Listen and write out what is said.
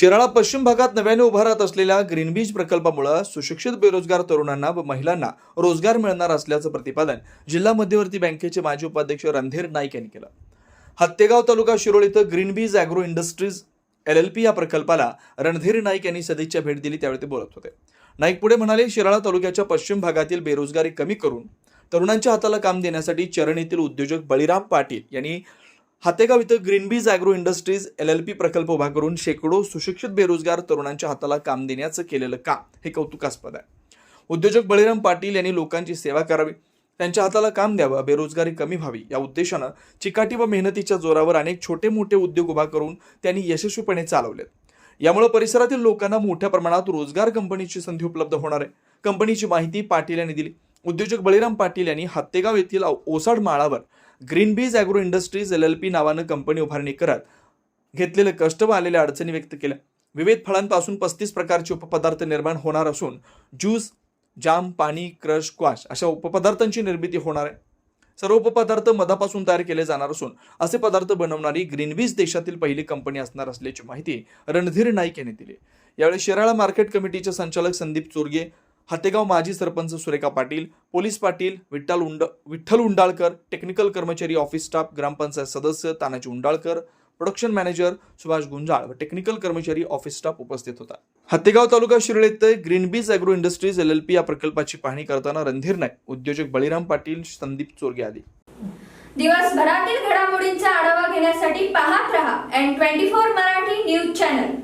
शिराळा पश्चिम भागात नव्याने उभारत असलेल्या ग्रीन बीच प्रकल्पामुळे सुशिक्षित बेरोजगार तरुणांना व महिलांना रोजगार मिळणार असल्याचं प्रतिपादन जिल्हा मध्यवर्ती बँकेचे माजी उपाध्यक्ष रणधीर नाईक यांनी केलं. हत्तेगाव तालुका शिरोळ इथं green Beej agro industries L L P या प्रकल्पाला रणधीर नाईक यांनी सदिच्छा भेट दिली त्यावेळी ते बोलत होते. नाईक पुढे म्हणाले शिराळा तालुक्याच्या पश्चिम भागातील बेरोजगारी कमी करून तरुणांच्या हाताला काम देण्यासाठी चरण येथील उद्योजक बळीराम पाटील यांनी हातेगाव इथं Greenbeej agro industries L L P प्रकल्प उभा करून शेकडो सुशिक्षित बेरोजगार तरुणांच्या हाताला काम देण्याचं केलेलं काम हे कौतुकास्पद आहे. उद्योजक बळीराम पाटील यांनी लोकांची सेवा करावी त्यांच्या हाताला काम द्यावं बेरोजगारी कमी व्हावी या उद्देशानं चिकाटी व मेहनतीच्या जोरावर अनेक छोटे मोठे उद्योग उभा करून त्यांनी यशस्वीपणे चालवलेत. यामुळे परिसरातील लोकांना मोठ्या प्रमाणात रोजगार कंपनीची संधी उपलब्ध होणार आहे. कंपनीची माहिती पाटील यांनी दिली. उद्योजक बळीराम पाटील यांनी हत्तेगाव येथील ओसाड माळावर green Beej agro industries L L P नावानं कंपनी उभारणी करत घेतलेलं कष्ट व आलेल्या अडचणी व्यक्त केल्या. विविध फळांपासून पस्तीस प्रकारचे उपपदार्थ निर्माण होणार असून ज्यूस जाम पाणी क्रश क्वाश अशा उपपदार्थांची निर्मिती होणार आहे. सर्व उपपदार्थ मधापासून तयार केले जाणार असून असे पदार्थ बनवणारी ग्रीनबीज देशातील पहिली कंपनी असणार असल्याची माहिती रणधीर नाईक यांनी दिली. यावेळी शिराळा मार्केट कमिटीचे संचालक संदीप चोरगे हातेगाव माजी सरपंच सुरेखा पाटील पोलीस पाटील विठ्ठल उंड विठ्ठल उंडाळकर टेक्निकल कर्मचारी ऑफिस स्टाफ ग्रामपंचायत सदस्य तानाजी उंडाळकर प्रोडक्शन मॅनेजर सुभाष गुंजाळ व टेक्निकल कर्मचारी ऑफिस स्टाफ उपस्थित होता. हत्तेगाव तालुका शिरळे येथे Greenbeej agro industries L L P या प्रकल्पाची पाहणी करताना रणधीर नाईक उद्योजक बळीराम पाटील संदीप चोरगे आदी. दिवसभरातील घडामोडींचा आढावा घेण्यासाठी पाहत रहा N twenty four Marathi news channel